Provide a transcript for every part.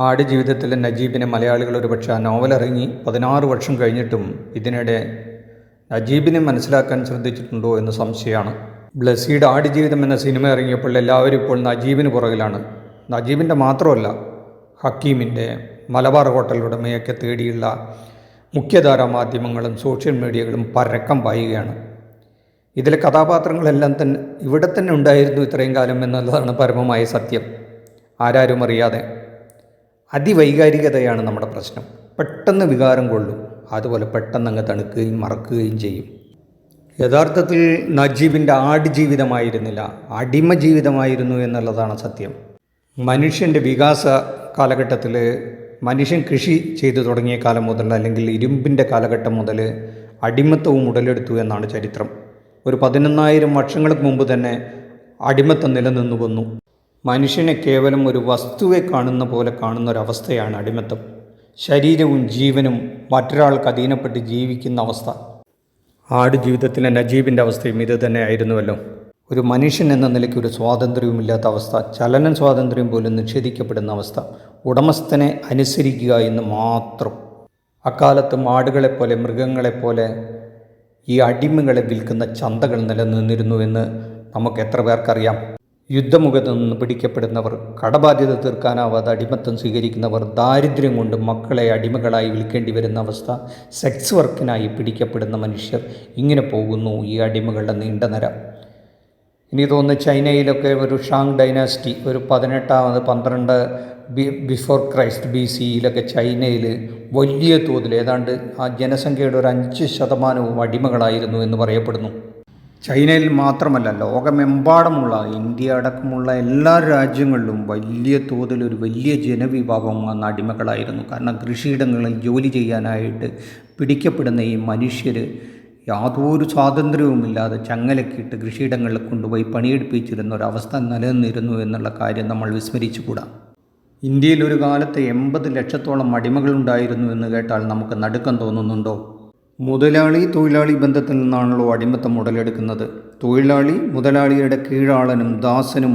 ആടുജീവിതത്തിലെ നജീബിനെ മലയാളികൾ ഒരുപക്ഷെ ആ നോവൽ ഇറങ്ങി പതിനാറ് വർഷം കഴിഞ്ഞിട്ടും ഇതിനിടെ നജീബിനെ മനസ്സിലാക്കാൻ ശ്രദ്ധിച്ചിട്ടുണ്ടോ എന്ന് സംശയമാണ്. ബ്ലസ്സിയുടെ ആടുജീവിതം എന്ന സിനിമ ഇറങ്ങിയപ്പോൾ എല്ലാവരും ഇപ്പോൾ നജീബിന് പുറകിലാണ്. നജീബിന്റെ മാത്രമല്ല ഹക്കീമിന്റെ മലബാർ ഹോട്ടൽ ഉടമയൊക്കെ തേടിയുള്ള മുഖ്യധാരാ മാധ്യമങ്ങളും സോഷ്യൽ മീഡിയകളും പരക്കം പായുകയാണ്. ഇതിലെ കഥാപാത്രങ്ങളെല്ലാം തന്നെ ഇവിടെ തന്നെ ഉണ്ടായിരുന്നു ഇത്രയും കാലം എന്നുള്ളതാണ് പരമമായ സത്യം. ആരാരും അറിയാതെ. അതിവൈകാരികതയാണ് നമ്മുടെ പ്രശ്നം. പെട്ടെന്ന് വികാരം കൊള്ളും. അതുപോലെ പെട്ടെന്ന് അങ്ങ് തണുക്കുകയും മറക്കുകയും ചെയ്യും. യഥാർത്ഥത്തിൽ നജീബിന്റെ ആടുജീവിതമായിരുന്നില്ല. അടിമ ജീവിതമായിരുന്നു എന്നുള്ളതാണ് സത്യം. മനുഷ്യന്റെ വികാസ കാലഘട്ടത്തിൽ മനുഷ്യൻ കൃഷി ചെയ്തു തുടങ്ങിയ കാലം മുതൽ അല്ലെങ്കിൽ ഇരുമ്പിന്റെ കാലഘട്ടം മുതൽ അടിമത്തവും ഉടലെടുത്തു എന്നാണ് ചരിത്രം. ഒരു പതിനൊന്നായിരം വർഷങ്ങൾക്ക് മുമ്പ് തന്നെ അടിമത്തം നിലനിന്നു വന്നു. മനുഷ്യനെ കേവലം ഒരു വസ്തുവെ കാണുന്ന പോലെ കാണുന്ന ഒരവസ്ഥയാണ് അടിമത്തം. ശരീരവും ജീവനും മറ്റൊരാൾക്ക് അധീനപ്പെട്ട് ജീവിക്കുന്ന അവസ്ഥ. ആട് ജീവിതത്തിലെ നജീബിന്റെ അവസ്ഥയും ഇത് തന്നെയായിരുന്നുവല്ലോ ഒരു മനുഷ്യൻ എന്ന നിലയ്ക്ക് ഒരു സ്വാതന്ത്ര്യവുമില്ലാത്ത അവസ്ഥ ചലന സ്വാതന്ത്ര്യം പോലും നിഷേധിക്കപ്പെടുന്ന അവസ്ഥ ഉടമസ്ഥനെ അനുസരിക്കുക എന്ന് മാത്രം. അക്കാലത്ത് മാടുകളെപ്പോലെ മൃഗങ്ങളെപ്പോലെ ഈ അടിമകളെ വിൽക്കുന്ന ചന്തകൾ നിലനിന്നിരുന്നു എന്ന് നമുക്ക് എത്ര പേർക്കറിയാം. യുദ്ധമുഖത്ത് നിന്ന് പിടിക്കപ്പെടുന്നവർ കടബാധ്യത തീർക്കാനാവാതെ അടിമത്തം സ്വീകരിക്കുന്നവർ ദാരിദ്ര്യം കൊണ്ട് മക്കളെ അടിമകളായി വിൽക്കേണ്ടി വരുന്ന അവസ്ഥ സെക്സ് വർക്കിനായി പിടിക്കപ്പെടുന്ന മനുഷ്യർ ഇങ്ങനെ പോകുന്നു ഈ അടിമകളുടെ നീണ്ട നിര. ഇനി തോന്നുന്നു ചൈനയിലൊക്കെ ഒരു ഷാങ് ഡൈനാസ്റ്റി ഒരു പതിനെട്ടാമത് പന്ത്രണ്ട് ബി ബിഫോർ ക്രൈസ്റ്റ് ബി സിയിലൊക്കെ ചൈനയിൽ വലിയ തോതിൽ ഏതാണ്ട് ആ ജനസംഖ്യയുടെ ഒരു അഞ്ച് ശതമാനവും അടിമകളായിരുന്നു എന്ന് പറയപ്പെടുന്നു. ചൈനയിൽ മാത്രമല്ല ലോകമെമ്പാടുമുള്ള ഇന്ത്യ അടക്കമുള്ള എല്ലാ രാജ്യങ്ങളിലും വലിയ തോതിൽ ഒരു വലിയ ജനവിഭാഗം അന്ന് അടിമകളായിരുന്നു. കാരണം കൃഷിയിടങ്ങളിൽ ജോലി ചെയ്യാനായിട്ട് പിടിക്കപ്പെടുന്ന ഈ മനുഷ്യർ യാതൊരു സ്വാതന്ത്ര്യവുമില്ലാതെ ചങ്ങലക്കിട്ട് കൃഷിയിടങ്ങളിൽ കൊണ്ടുപോയി പണിയെടുപ്പിച്ചിരുന്ന ഒരവസ്ഥ നിലനിന്നിരുന്നു എന്നുള്ള കാര്യം നമ്മൾ വിസ്മരിച്ചുകൂടാ. ഇന്ത്യയിൽ ഒരു കാലത്ത് എൺപത് ലക്ഷത്തോളം അടിമകളുണ്ടായിരുന്നു എന്ന് കേട്ടാൽ നമുക്ക് നടുക്കം തോന്നുന്നുണ്ടോ? മുതലാളി തൊഴിലാളി ബന്ധത്തിൽ നിന്നാണല്ലോ അടിമത്തം ഉടലെടുക്കുന്നത്. തൊഴിലാളി മുതലാളിയുടെ കീഴാളനും ദാസനും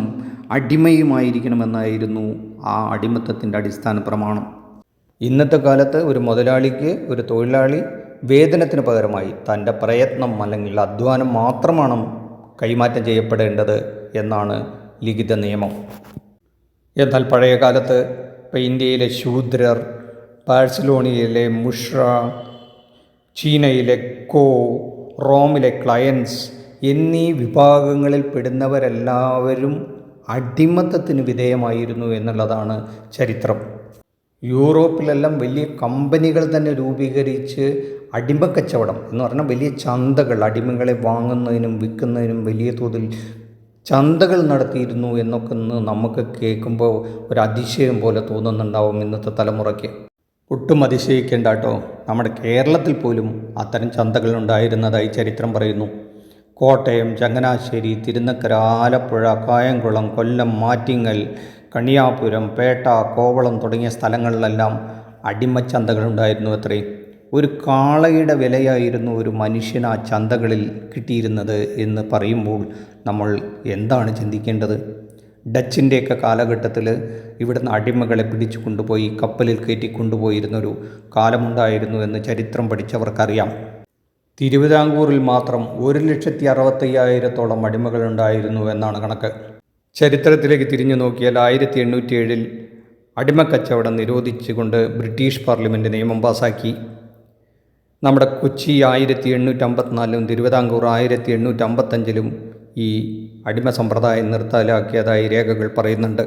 അടിമയുമായിരിക്കണമെന്നായിരുന്നു ആ അടിമത്തത്തിന്റെ അടിസ്ഥാന പ്രമാണം. ഇന്നത്തെ കാലത്ത് ഒരു മുതലാളിക്ക് ഒരു തൊഴിലാളി വേതനത്തിന് പകരമായി തന്റെ പ്രയത്നം അല്ലെങ്കിൽ അധ്വാനം മാത്രമാണ് കൈമാറ്റം ചെയ്യപ്പെടേണ്ടത് എന്നാണ് ലിഖിത നിയമം. എന്നാൽ പഴയ കാലത്ത് ഇപ്പോൾ ഇന്ത്യയിലെ ശൂദ്രർ ബാഴ്സലോണിയയിലെ മുഷ്ര ചീനയിലെ കോ റോമിലെ ക്ലയൻസ് എന്നീ വിഭാഗങ്ങളിൽ പെടുന്നവരെല്ലാവരും അടിമത്തത്തിന് വിധേയമായിരുന്നു എന്നുള്ളതാണ് ചരിത്രം. യൂറോപ്പിലെല്ലാം വലിയ കമ്പനികൾ തന്നെ രൂപീകരിച്ച് അടിമ കച്ചവടം എന്ന് പറഞ്ഞാൽ വലിയ ചന്തകൾ അടിമകളെ വാങ്ങുന്നതിനും വിൽക്കുന്നതിനും വലിയ തോതിൽ ചന്തകൾ നടത്തിയിരുന്നു എന്നൊക്കെ നമുക്ക് കേൾക്കുമ്പോൾ ഒരു അതിശയം പോലെ തോന്നുന്നുണ്ടാവും ഇന്നത്തെ തലമുറയ്ക്ക്. ഒട്ടും അതിശയിക്കേണ്ട കേട്ടോ. നമ്മുടെ കേരളത്തിൽ പോലും അത്തരം ചന്തകൾ ഉണ്ടായിരുന്നതായി ചരിത്രം പറയുന്നു. കോട്ടയം ചങ്ങനാശ്ശേരി തിരുനക്കര ആലപ്പുഴ കായംകുളം കൊല്ലം മാറ്റിങ്ങൽ കണിയാപുരം പേട്ട കോവളം തുടങ്ങിയ സ്ഥലങ്ങളിലെല്ലാം അടിമച്ചന്തകൾ ഉണ്ടായിരുന്നു അത്രേ. ഒരു കാളയുടെ വിലയായിരുന്നു ഒരു മനുഷ്യന് ആ ചന്തകളിൽ കിട്ടിയിരുന്നത് എന്ന് പറയുമ്പോൾ നമ്മൾ എന്താണ് ചിന്തിക്കേണ്ടത്? ഡച്ചിന്റെയൊക്കെ കാലഘട്ടത്തിൽ ഇവിടുന്ന് അടിമകളെ പിടിച്ചു കൊണ്ടുപോയി കപ്പലിൽ കയറ്റി കൊണ്ടുപോയിരുന്നൊരു കാലമുണ്ടായിരുന്നു എന്ന് ചരിത്രം പഠിച്ചവർക്കറിയാം. തിരുവിതാംകൂറിൽ മാത്രം ഒരു ലക്ഷത്തി അറുപത്തയ്യായിരത്തോളം അടിമകളുണ്ടായിരുന്നു എന്നാണ് കണക്ക്. ചരിത്രത്തിലേക്ക് തിരിഞ്ഞു നോക്കിയാൽ ആയിരത്തി എണ്ണൂറ്റി ഏഴിൽ അടിമക്കച്ചവടം നിരോധിച്ചുകൊണ്ട് ബ്രിട്ടീഷ് പാർലമെന്റ് നിയമം പാസാക്കി. നമ്മുടെ കൊച്ചി ആയിരത്തി എണ്ണൂറ്റമ്പത്തിനാലിലും തിരുവിതാംകൂർ ആയിരത്തി എണ്ണൂറ്റി അമ്പത്തഞ്ചിലും ഈ അടിമ സമ്പ്രദായം നിർത്തലാക്കിയതായി രേഖകൾ പറയുന്നുണ്ട്.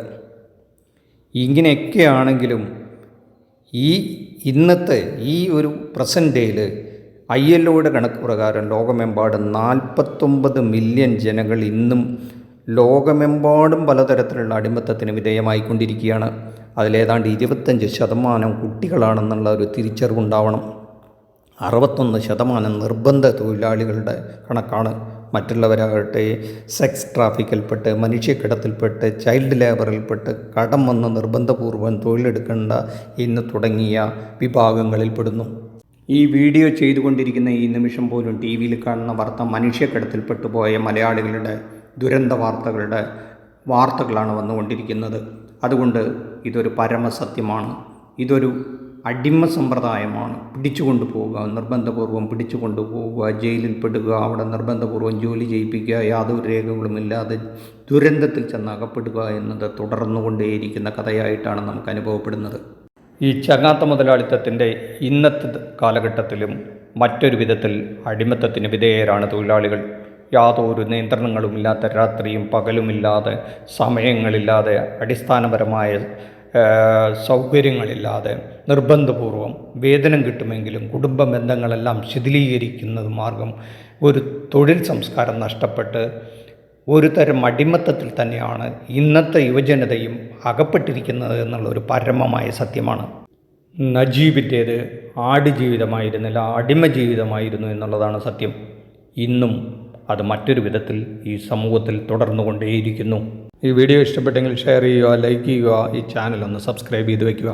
ഇങ്ങനെയൊക്കെയാണെങ്കിലും ഈ ഇന്നത്തെ ഈ ഒരു പ്രസന്റ് ഡേയിൽ ഐ എൽ ഒയുടെ കണക്ക് പ്രകാരം ലോകമെമ്പാടും നാൽപ്പത്തൊമ്പത് മില്യൺ ജനങ്ങൾ ഇന്നും ലോകമെമ്പാടും പലതരത്തിലുള്ള അടിമത്തത്തിന് വിധേയമായിക്കൊണ്ടിരിക്കുകയാണ്. അതിലേതാണ്ട് ഇരുപത്തഞ്ച് ശതമാനം കുട്ടികളാണെന്നുള്ള ഒരു തിരിച്ചറിവുണ്ടാവണം. അറുപത്തൊന്ന് ശതമാനം നിർബന്ധ തൊഴിലാളികളുടെ കണക്കാണ് മറ്റുള്ളവരാകട്ടെ സെക്സ് ട്രാഫിക്കിൽപ്പെട്ട് മനുഷ്യക്കിടത്തിൽപ്പെട്ട് ചൈൽഡ് ലേബറിൽപ്പെട്ട് കടം വന്ന് നിർബന്ധപൂർവം തൊഴിലെടുക്കേണ്ട എന്ന് തുടങ്ങിയ വിഭാഗങ്ങളിൽപ്പെടുന്നു ഈ വീഡിയോ ചെയ്തുകൊണ്ടിരിക്കുന്ന ഈ നിമിഷം പോലും ടി വിയിൽ കാണുന്ന വാർത്ത മനുഷ്യക്കിടത്തിൽപ്പെട്ടു പോയ മലയാളികളുടെ ദുരന്ത വാർത്തകളുടെ വാർത്തകളാണ് വന്നുകൊണ്ടിരിക്കുന്നത്. അതുകൊണ്ട് ഇതൊരു പരമസത്യമാണ്. ഇതൊരു അടിമ സമ്പ്രദായമാണ്. പിടിച്ചുകൊണ്ടു പോവുക നിർബന്ധപൂർവം പിടിച്ചുകൊണ്ടു പോവുക ജയിലിൽ പെടുക അവിടെ നിർബന്ധപൂർവം ജോലി ചെയ്യിപ്പിക്കുക യാതൊരു രേഖകളുമില്ലാതെ ദുരന്തത്തിൽ ചെന്ന് അകപ്പെടുക എന്നത് തുടർന്നുകൊണ്ടേയിരിക്കുന്ന കഥയായിട്ടാണ് നമുക്ക് അനുഭവപ്പെടുന്നത്. ഈ ചങ്ങാത്ത മുതലാളിത്തത്തിന്റെ ഇന്നത്തെ കാലഘട്ടത്തിലും മറ്റൊരു വിധത്തിൽ അടിമത്തത്തിന് വിധേയരാണ് തൊഴിലാളികൾ. യാതൊരു നിയന്ത്രണങ്ങളുമില്ലാത്ത രാത്രിയും പകലുമില്ലാതെ സമയങ്ങളില്ലാതെ അടിസ്ഥാനപരമായ സൗകര്യങ്ങളില്ലാതെ നിർബന്ധപൂർവം വേതനം കിട്ടുമെങ്കിലും കുടുംബ ബന്ധങ്ങളെല്ലാം ശിഥിലീകരിക്കുന്നത് മാർഗം ഒരു തൊഴിൽ സംസ്കാരം നഷ്ടപ്പെട്ട് ഒരു തരം അടിമത്തത്തിൽ തന്നെയാണ് ഇന്നത്തെ യുവജനതയും അകപ്പെട്ടിരിക്കുന്നത് എന്നുള്ളൊരു പരമമായ സത്യമാണ്. നജീബിന്റേത് ആടുജീവിതമായിരുന്നില്ല അടിമ ജീവിതമായിരുന്നു എന്നുള്ളതാണ് സത്യം. ഇന്നും അത് മറ്റൊരു വിധത്തിൽ ഈ സമൂഹത്തിൽ തുടർന്നുകൊണ്ടേയിരിക്കുന്നു. ഈ വീഡിയോ ഇഷ്ടപ്പെട്ടെങ്കിൽ ഷെയർ ചെയ്യുക ലൈക്ക് ചെയ്യുക ഈ ചാനൽ ഒന്ന് സബ്സ്ക്രൈബ് ചെയ്ത് വയ്ക്കുക